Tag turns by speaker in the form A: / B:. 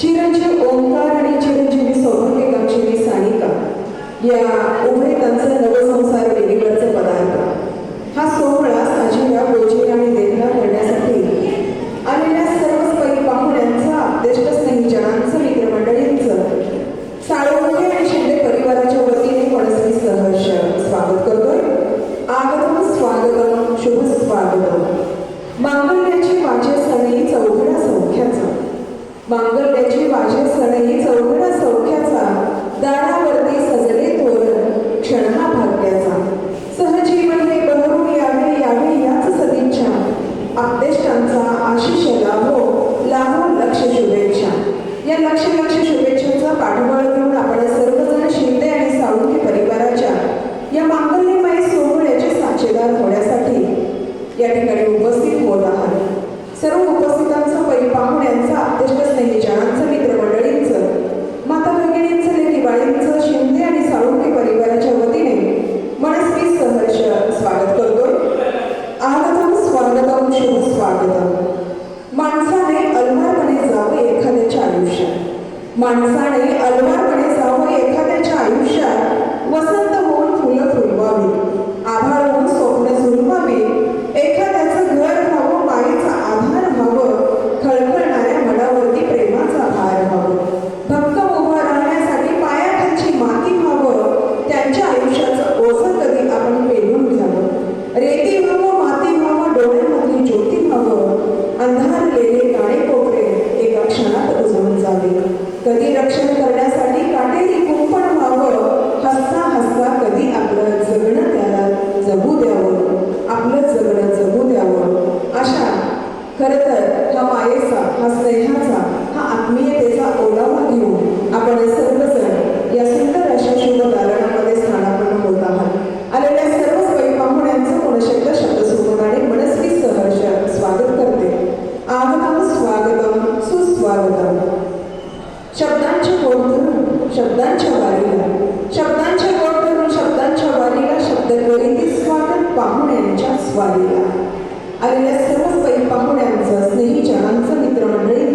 A: चिरंजीव ओंकार आणि चिरंजीवी सौभाग्य काक्षिणी सानिका. या उभयतांचा नवसंसार वेगवेगळ्याचा पदार्थ. हा सोहळा साजिरा गोजीर आणि देखणा करण्यासाठी आलेल्या सर्व पै पाहुण्यांचा अध्यक्ष स्नेहीजनांचं मित्रमंडळींचं साळोखे आणि शिंदे परिवाराच्या वतीने मनस्वी सहर्ष स्वागत करतोय. आगतम स्वागतम शुभ स्वागतम. मांगल्याची माझ्या सणई चौघडा मांगल्याची माझ्या सणही चौघडा सौख्याचा दारावरती सजले तोरण क्षण हा भाग्याचा. सहजीवन हे बहरून यावे यावे याच सदिच्छा. आपदेष्टांचा आशिष लाभो लाभो लक्ष शुभेच्छा. या लक्ष लक्ष शुभेच्छांचा पाठबळ घेऊन आपण सर्वजण शिंदे आणि साळुंखे परिवाराच्या या मांगल्यमय सोहळ्याचे साक्षीदार होण्यासाठी या ठिकाणी उपस्थित होत आहात सर्व उपस्थितांचं पै पाहुण्यांचं अत्यष्ट स्नेहीजनांचं मित्रमंडळींचं माता भगिनींचं लेकीबाळींचं शिंदे आणि साळुंखे परिवाराच्या वतीने मनस्वी सहर्ष स्वागत करतो आगतम स्वागतम शुभ स्वागतम माणसाने अलवारपणे जावं एखाद्याच्या आयुष्यात माणसाने अलवारपणे जावं एखाद्याच्या आयुष्यात. वसंत शब्दांची गोड शब्दांच्या वारीला. शब्दांच्या गोड धरून शब्दांच्या वारीला शब्द करीती स्वागत पाहुण्यांच्या स्वारीला आलेल्या सर्व पाहुण्यांचं स्नेही जनांचं मित्रमंडळी